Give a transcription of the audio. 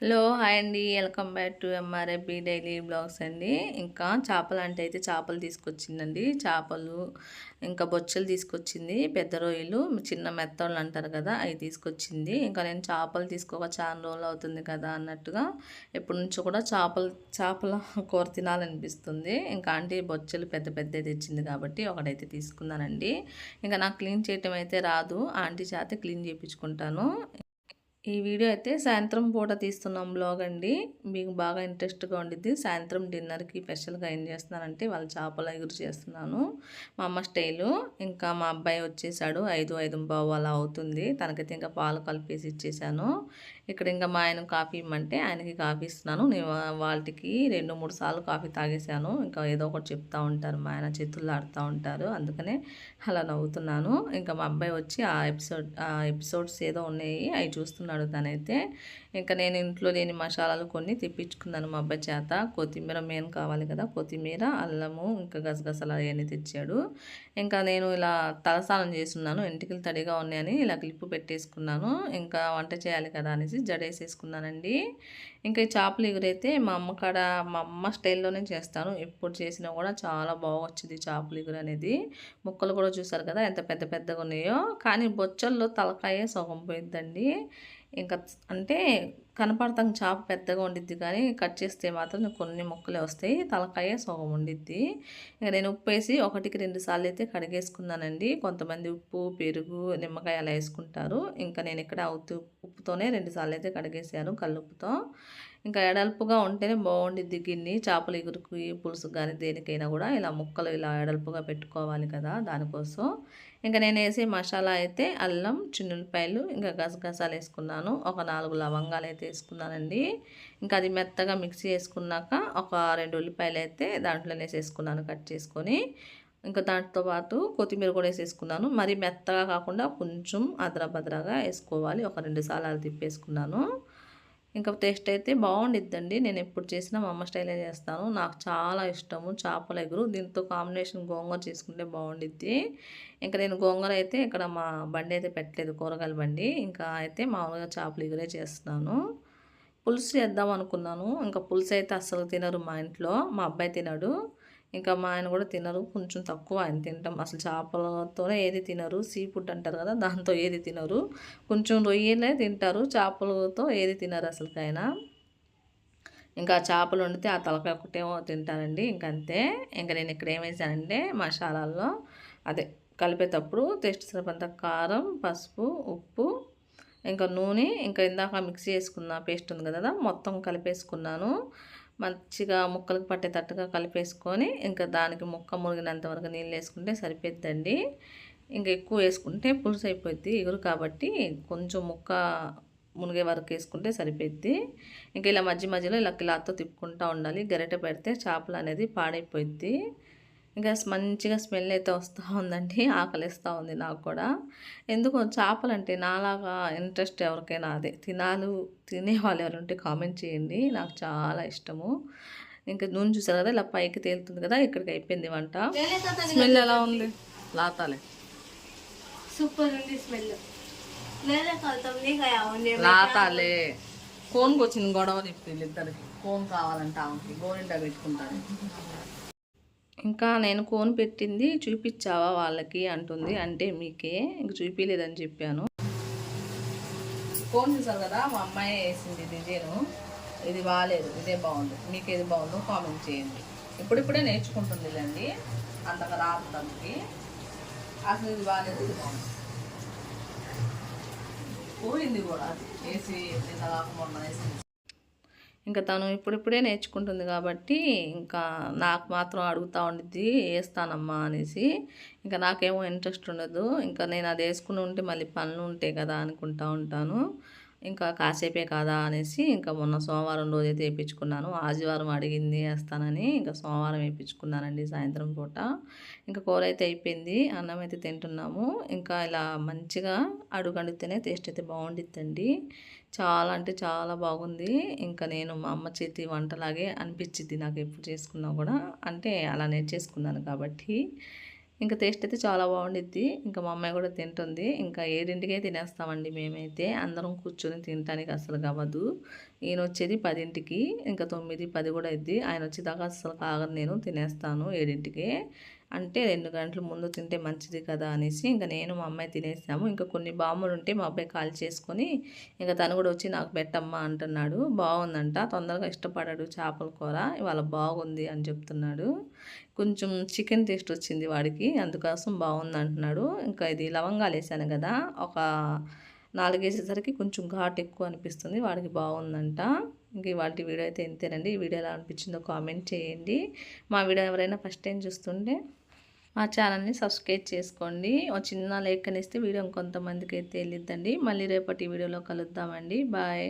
Hello hi అండి. Welcome back to MRFB daily blogs అండి. ఇంకా చేపలు అంటే అయితే చేపలు తీసుకొచ్చిందండి. చేపలు ఇంకా బొచ్చలు తీసుకొచ్చింది. పెద్ద రొయ్యలు చిన్న మెత్తలు అంటారు కదా అవి తీసుకొచ్చింది. ఇంకా నేను చేపలు తీసుకోక చాలా రోజులు అవుతుంది కదా అన్నట్టుగా ఎప్పటి నుంచో కూడా చేపలు చేపల కూర తినాలనిపిస్తుంది. ఇంకా ఆంటీ బొచ్చలు పెద్ద పెద్ద తెచ్చింది కాబట్టి ఒకటైతే తీసుకున్నానండి. ఇంకా నాకు క్లీన్ చేయటం అయితే రాదు. ఆంటీ చేత క్లీన్ చేయించుకుంటాను ఈ వీడియో అయితే సాయంత్రం పూట తీస్తున్నాం బ్లాగ్ అండి. మీకు బాగా ఇంట్రెస్ట్గా ఉండిద్ది. సాయంత్రం డిన్నర్కి స్పెషల్గా ఏం చేస్తున్నానంటే వాళ్ళ చేపల ఎగురు చేస్తున్నాను. మా అమ్మ స్టైలు. ఇంకా మా అబ్బాయి వచ్చేసాడు. ఐదు ఐదు బావు అలా అవుతుంది. తనకైతే ఇంకా పాలు కలిపేసి ఇచ్చేసాను. ఇక్కడ ఇంకా మా ఆయన కాఫీ ఇమ్మంటే ఆయనకి కాఫీ ఇస్తున్నాను. నేను వాళ్ళకి రెండు మూడు సార్లు కాఫీ తాగేసాను. ఇంకా ఏదో ఒకటి చెప్తూ ఉంటారు. మా ఆయన చేతుల్లో ఆడుతూ ఉంటారు. అందుకనే అలా నవ్వుతున్నాను. ఇంకా మా అబ్బాయి వచ్చి ఆ ఎపిసోడ్ ఆ ఎపిసోడ్స్ ఏదో ఉన్నాయి. అవి చూస్తున్నాను తనైతే ఇంకా నేను ఇంట్లో లేని మసాలాలు కొన్ని తెప్పించుకున్నాను మా అబ్బాయి చేత. కొత్తిమీర మెయిన్ కావాలి కదా కొత్తిమీర అల్లము ఇంకా గసగసాలు అవన్నీ తెచ్చాడు. ఇంకా నేను ఇలా తలసానం చేస్తున్నాను ఇంటికి తడిగా ఉన్నాయని ఇలా క్లిప్పు పెట్టేసుకున్నాను. ఇంకా వంట చేయాలి కదా అనేసి జడేసేసుకున్నానండి. ఇంకా ఈ చేపలు ఎగురైతే మా అమ్మ కాడ మా అమ్మ స్టైల్లోనే చేస్తాను. ఎప్పుడు చేసినా కూడా చాలా బాగా వచ్చింది చేపలు ఎగురు అనేది. ముక్కలు కూడా చూసారు కదా ఎంత పెద్ద పెద్దగా ఉన్నాయో. కానీ బొచ్చల్లో తలకాయ సగం పోయిందండి ఇంకా అంటే కనపడతాం చేప పెద్దగా ఉండిద్ది కానీ కట్ చేస్తే మాత్రం కొన్ని మొక్కలే వస్తాయి. తలకాయ సగం ఉండిద్ది. ఇంకా నేను ఉప్పు వేసి ఒకటికి రెండు సార్లు అయితే కడిగేసుకున్నానండి. కొంతమంది ఉప్పు పెరుగు నిమ్మకాయ అలా వేసుకుంటారు. ఇంకా నేను ఇక్కడ ఉప్పు ఉప్పుతోనే రెండు సార్లు అయితే కడిగేసాను కల్లుప్పుతో. ఇంకా ఎడల్పుగా ఉంటేనే బాగుండిద్ది గిన్ని. చేపలు ఎగురుకి పులుసు కానీ దేనికైనా కూడా ఇలా ముక్కలు ఇలా ఎడల్పుగా పెట్టుకోవాలి కదా దానికోసం. ఇంకా నేను వేసే మసాలా అయితే అల్లం చిన్నులపాయలు ఇంకా గసగసాలు వేసుకున్నాను. ఒక నాలుగు లవంగాలు అయితే వేసుకున్నానండి. ఇంకా అది మెత్తగా మిక్సీ వేసుకున్నాక ఒక రెండు ఉల్లిపాయలు అయితే దాంట్లోనే వేసేసుకున్నాను కట్ చేసుకొని. ఇంకా దాంతో పాటు కొత్తిమీర కూడా వేసేసుకున్నాను. మరి మెత్తగా కాకుండా కొంచెం అద్రభద్రగా వేసుకోవాలి. ఒక రెండు సార్లు తిప్పేసుకున్నాను. ఇంకా టేస్ట్ అయితే బాగుండిద్దండి. నేను ఎప్పుడు చేసినా మా అమ్మ స్టైలే చేస్తాను. నాకు చాలా ఇష్టము. చేపల ఎగురు. దీంతో కాంబినేషన్ గోంగూర చేసుకుంటే బాగుండిద్ది. ఇంకా నేను గోంగూర అయితే ఇక్కడ మా బండి అయితే పెట్టలేదు కూరగాయల బండి. ఇంకా అయితే మామూలుగా చేపల ఎగురే చేస్తున్నాను. పులుసు చేద్దాం అనుకున్నాను. ఇంకా పులుసు అయితే అస్సలు తినరు మా ఇంట్లో. మా అబ్బాయి తినడు. ఇంకా మా ఆయన కూడా తినరు. కొంచెం తక్కువ ఆయన తింటాం. అసలు చేపలతోనే ఏది తినరు. సీ ఫుడ్ అంటారు కదా దాంతో ఏది తినరు. కొంచెం రొయ్యలే తింటారు. చేపలతో ఏది తినరు అసలుకైనా. ఇంకా చేపలు వండితే ఆ తలకాయ ఒకటేమో తింటారండి. ఇంకంతే. ఇంకా నేను ఇక్కడ ఏమేసానంటే మసాలాల్లో అదే కలిపేటప్పుడు టేస్ట్ సరిపంత కారం పసుపు ఉప్పు ఇంకా నూనె. ఇంకా ఇందాక మిక్సీ చేసుకున్న పేస్ట్ ఉంది కదా మొత్తం కలిపేసుకున్నాను. మంచిగా ముక్కలకు పట్టేటట్టుగా కలిపేసుకొని ఇంకా దానికి ముక్క మురిగినంత వరకు నీళ్ళు వేసుకుంటే సరిపోద్దండి. ఇంకా ఎక్కువ వేసుకుంటే పులుసు అయిపోద్ది ఎగురు కాబట్టి కొంచెం ముక్క మునిగే వరకు వేసుకుంటే సరిపోద్ది. ఇంకా ఇలా మధ్య మధ్యలో ఇలా కిలాతో తిప్పుకుంటూ ఉండాలి. గరిటె పెడితే చేపలు అనేది పాడైపోద్ది. ఇంకా మంచిగా స్మెల్ అయితే వస్తూ ఉందండి ఆకలిస్తూ ఉంది నాకు కూడా. ఎందుకో చేపలు అంటే నాలాగా ఇంట్రెస్ట్ ఎవరికైనా అదే. తినాలు తినే వాళ్ళు ఎవరుంటే కామెంట్ చేయండి నాకు చాలా ఇష్టము. ఇంకా నూనె చూసారు కదా ఇలా పైకి తేలుతుంది కదా ఇక్కడికి అయిపోయింది వంట. స్మెల్ ఎలా ఉంది? లాతాలే. సూపర్ ఉంది స్మెల్. లాతాలే. కోన్కి వచ్చింది గొడవ చెప్తుంది ఇద్దరికి. కోన్ కావాలంట ఆమెకి గోరింటా పెట్టుకుంటాను ఇంకా నేను కోన్ పెట్టింది చూపించావా వాళ్ళకి? అంటుంది. అంటే మీకే ఇంక చూపించలేదని చెప్పాను. కోన్ చూసారు కదా మా అమ్మాయి వేసింది డిజైను. ఇది బాగాలేదు ఇదే బాగుంది. మీకు ఏది బాగుందో కామెంట్ చేయండి. ఇప్పుడిప్పుడే నేర్చుకుంటుంది లేండి అంతగా రాదు తనకి అసలు ఇది బాగాలేదు ఇది బాగుంది. పోయింది కూడా. వేసి నిన్న కాకుండా వేసింది. ఇంకా తను ఇప్పుడిప్పుడే నేర్చుకుంటుంది కాబట్టి ఇంకా నాకు మాత్రం అడుగుతూ ఉండిద్ది వేస్తానమ్మా అనేసి. ఇంకా నాకేమో ఇంట్రెస్ట్ ఉండదు. ఇంకా నేను అది వేసుకుని ఉంటే మళ్ళీ పనులు ఉంటాయి కదా అనుకుంటా ఉంటాను. ఇంకా కాసేపే కాదా అనేసి ఇంకా మొన్న సోమవారం రోజైతే వేయించుకున్నాను. ఆదివారం అడిగింది వేస్తానని ఇంకా సోమవారం వేయించుకున్నానండి సాయంత్రం పూట. ఇంకా కూర అయితే అయిపోయింది. అన్నం అయితే తింటున్నాము. ఇంకా ఇలా మంచిగా అడుగండితేనే టేస్ట్ అయితే బాగుండిద్దండి. చాలా అంటే చాలా బాగుంది. ఇంకా నేను మా అమ్మ చేతి వంటలాగే అనిపించింది నాకు ఎప్పుడు చేసుకున్నా కూడా. అంటే అలా నేర్చేసుకున్నాను కాబట్టి. ఇంకా టేస్ట్ అయితే చాలా బాగుండిద్ది. ఇంకా మా అమ్మాయి కూడా తింటుంది. ఇంకా ఏడింటికే తినేస్తామండి మేమైతే. అందరం కూర్చొని తినడానికి అసలు కావదు ఈయన వచ్చేది పదింటికి ఇంకా తొమ్మిది పది కూడా ఇద్ది ఆయన వచ్చేదాకా అసలు కాగా నేను తినేస్తాను ఏడింటికి. అంటే రెండు గంటల ముందు తింటే మంచిది కదా అనేసి ఇంకా నేను మా అమ్మాయి తినేసాము. ఇంకా కొన్ని బాంబులు ఉంటే మా అబ్బాయి కాల్ చేసుకొని ఇంకా తను కూడా వచ్చి నాకు పెట్టమ్మా అంటున్నాడు. బాగుందంట తొందరగా ఇష్టపడాడు చేపల కూర ఇవాళ బాగుంది అని చెప్తున్నాడు. కొంచెం చికెన్ టేస్ట్ వచ్చింది వాడికి అందుకోసం బాగుంది అంటున్నాడు ఇంకా ఇది లవంగాలు వేసాను కదా ఒక నాలుగేసేసరికి కొంచెం ఘాట్ ఎక్కువ అనిపిస్తుంది. వాడికి బాగుందంట. ఇంక వాటి వీడియో అయితే ఇంతేనండి. ఈ వీడియో ఎలా అనిపించిందో కామెంట్ చేయండి. మా వీడియో ఎవరైనా ఫస్ట్ టైం చూస్తుంటే మా ఛానల్ని సబ్స్క్రైబ్ చేసుకోండి. ఒక చిన్న లైక్ అనిస్తే వీడియో ఇంకొంతమందికి అయితే వెళ్ళిద్దండి మళ్ళీ రేపటి వీడియోలో కలుద్దామండి. బాయ్.